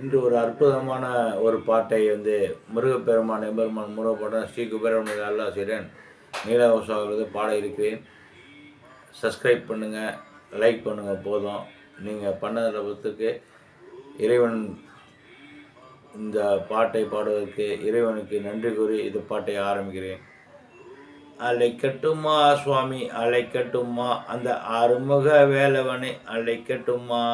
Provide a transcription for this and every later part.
இன்று ஒரு அற்புதமான ஒரு பாட்டை வந்து முருகப்பெருமான் எம்பெருமான் முருகப்படம் ஸ்ரீ குபேரன் அல்லாசிரியன் நீலவசாவது பாட இருக்கிறேன். சப்ஸ்கிரைப் பண்ணுங்கள் லைக் பண்ணுங்கள் போதும். நீங்கள் பண்ணதில் பொறுத்துக்கு இறைவன் இந்த பாட்டை பாடுவதற்கு இறைவனுக்கு நன்றி கூறி இந்த பாட்டை ஆரம்பிக்கிறேன். அழைக்கட்டுமா சுவாமி அழைக்கட்டுமா அந்த ஆறுமுக வேலவனை அழைக்கட்டுமா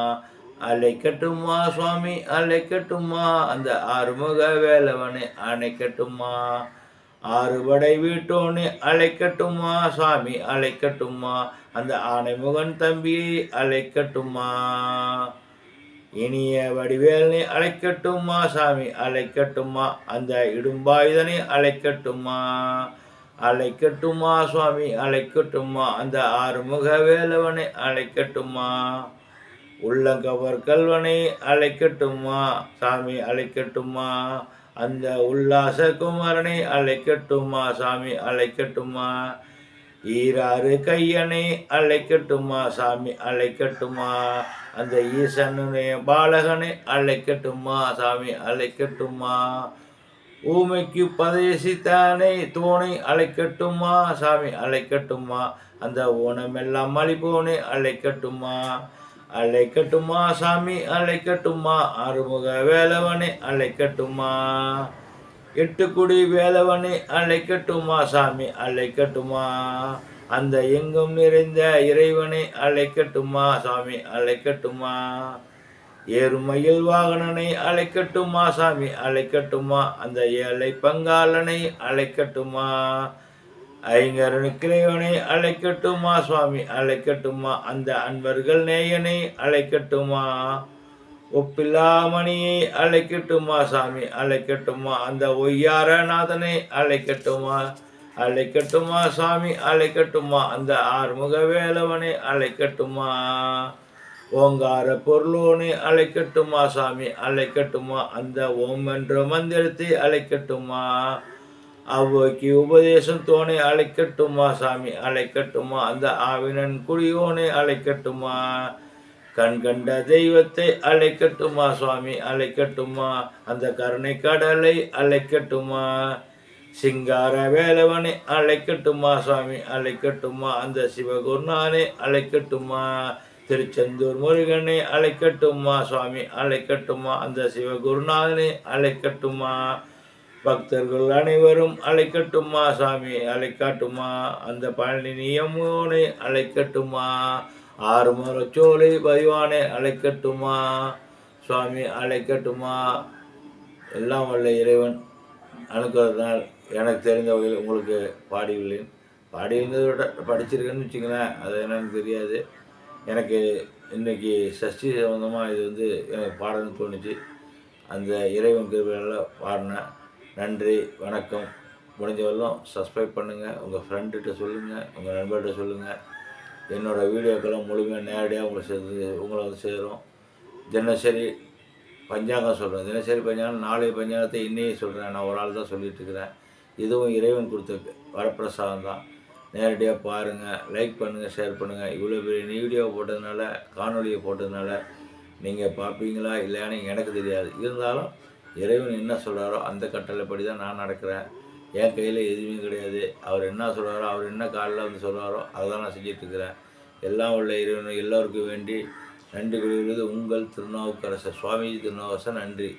அழைக்கட்டுமா சுவாமி? அழைக்கட்டுமா? அந்த ஆறுமுக வேலவனை அணைக்கட்டுமா? ஆறுபடை வீட்டோனு அழைக்கட்டுமா? சாமி அழைக்கட்டுமா? அந்த ஆனைமுகன் தம்பியை அழைக்கட்டுமா? இனிய வடிவேலனை அழைக்கட்டுமா? சாமி அழைக்கட்டுமா? அந்த இடும்பாயுதனை அழைக்கட்டுமா? அழைக்கட்டுமா சுவாமி அழைக்கட்டுமா? அந்த ஆறுமுக வேலவனை அழைக்கட்டுமா? உள்ளங்கவர் கல்வனை அழைக்கட்டுமா சாமி அழைக்கட்டுமா அந்த உல்லாச குமரனை அழைக்கட்டுமா சாமி அழைக்கட்டுமா ஈராறு கையனை அழைக்கட்டுமா சாமி அழைக்கட்டுமா அந்த ஈசனுடைய பாலகனை அழைக்கட்டுமா சாமி அழைக்கட்டுமா ஊமைக்கு பதேசித்தானே தோணை அழைக்கட்டுமா சாமி அழைக்கட்டுமா அந்த ஊனமெல்லாம் மலிபோனை அழைக்கட்டுமா அழைக்கட்டுமா சாமி? அழைக்கட்டுமா? ஆறுமுக வேலவனை அழைக்கட்டுமா? எட்டுக்குடி வேலவனை அழைக்கட்டுமா சாமி? அழைக்கட்டுமா? அந்த எங்கும் நிறைந்த இறைவனை அழைக்கட்டுமா சாமி? அழைக்கட்டுமா? ஏறுமையில் வாகனனை அழைக்கட்டுமா சாமி? அழைக்கட்டுமா? அந்த ஏழை பங்காளனை அழைக்கட்டுமா? ஐங்கரனுக்கிறைவனை அழைக்கட்டுமா சுவாமி? அழைக்கட்டுமா. அந்த அன்பர்கள் நேயனை அழைக்கட்டுமா? ஒப்பில்லாமணியை அழைக்கட்டுமா சாமி அழைக்கட்டுமா. அந்த ஒய்யாரநாதனை அழைக்கட்டுமா? அழைக்கட்டுமா சாமி அழைக்கட்டுமா. அந்த ஆறுமுக வேலவனை அழைக்கட்டுமா? ஓங்கார பொருளோனை அழைக்கட்டுமா சாமி அழைக்கட்டுமா. அந்த ஓம் என்ற மந்திரத்தை அழைக்கட்டுமா? அவ்வைக்கு உபதேசம் தோனை அழைக்கட்டுமா சாமி? அழைக்கட்டுமா? அந்த ஆவினன் குடியோனை அழைக்கட்டுமா? கண் கண்ட தெய்வத்தை அழைக்கட்டுமா சுவாமி? அழைக்கட்டுமா? அந்த கருணை கடலை அழைக்கட்டுமா? சிங்கார வேலவனை அழைக்கட்டுமா சுவாமி? அழைக்கட்டுமா? அந்த சிவகுர்ணானை அழைக்கட்டுமா? திருச்செந்தூர் முருகனை அழைக்கட்டுமா சுவாமி? அழைக்கட்டுமா? அந்த சிவகுருநாதனை அழைக்கட்டுமா? பக்தர்கள் அனைவரும் அழைக்கட்டுமா சாமி? அழைக்காட்டுமா? அந்த பழனி நியமோனை அலைக்கட்டுமா ஆறுமுகச்சோலை பதிவானை அழைக்கட்டுமா? சுவாமி அழைக்கட்டுமா? எல்லாம் வல்ல இறைவன் அனுக்கிறதுனால் எனக்கு தெரிந்த வகையில் உங்களுக்கு பாடியுள்ளேன். பாடியிருந்ததை விட படிச்சிருக்கேன்னு வச்சுங்களேன் அது என்னன்னு தெரியாது. எனக்கு இன்றைக்கி சஷ்டி சம்மந்தமாக இது வந்து எனக்கு பாடணும்னு தோணுச்சு. அந்த இறைவன் கிருபையால் பாடினேன். நன்றி வணக்கம். முடிஞ்ச வரலும் சப்ஸ்கிரைப் பண்ணுங்கள் உங்கள் ஃப்ரெண்டுகிட்ட சொல்லுங்கள் உங்கள் நண்பர்கிட்ட சொல்லுங்கள் என்னோடய வீடியோக்கெல்லாம் முழுமையாக நேரடியாக உங்களை சேர்ந்து உங்களை வந்து சேரும். தினசரி பஞ்சாங்கம் சொல்கிறேன் தினசரி பஞ்சாங்கம் நாளைய பஞ்சாங்கத்தை இன்னையும் சொல்கிறேன் நான் ஒரு ஆள் தான் சொல்லிட்டுருக்கிறேன் இதுவும் இறைவன் கொடுத்த வரப்பிரசாதம் தான். நேரடியாக பாருங்கள் லைக் பண்ணுங்கள் ஷேர் பண்ணுங்கள் இவ்வளோ பெரிய வீடியோ போட்டதுனால காணொலியை போட்டதுனால நீங்கள் பார்ப்பீங்களா இல்லையான்னு எனக்கு தெரியாது. இருந்தாலும் இறைவன் என்ன சொல்கிறாரோ அந்த கட்டளைப்படி தான் நான் நடக்கிறேன். என் கையில் எதுவுமே கிடையாது. அவர் என்ன சொல்கிறாரோ அவர் என்ன காலில் வந்து சொல்கிறாரோ அதை தான் நான் செஞ்சிட்ருக்கிறேன் எல்லாம் உள்ள இறைவன் எல்லோருக்கும் வேண்டி நன்றி கூறுகிறது. உங்கள் திருநாவுக்கரசர் சுவாமிஜி திருநாவுக்கரசர் நன்றி.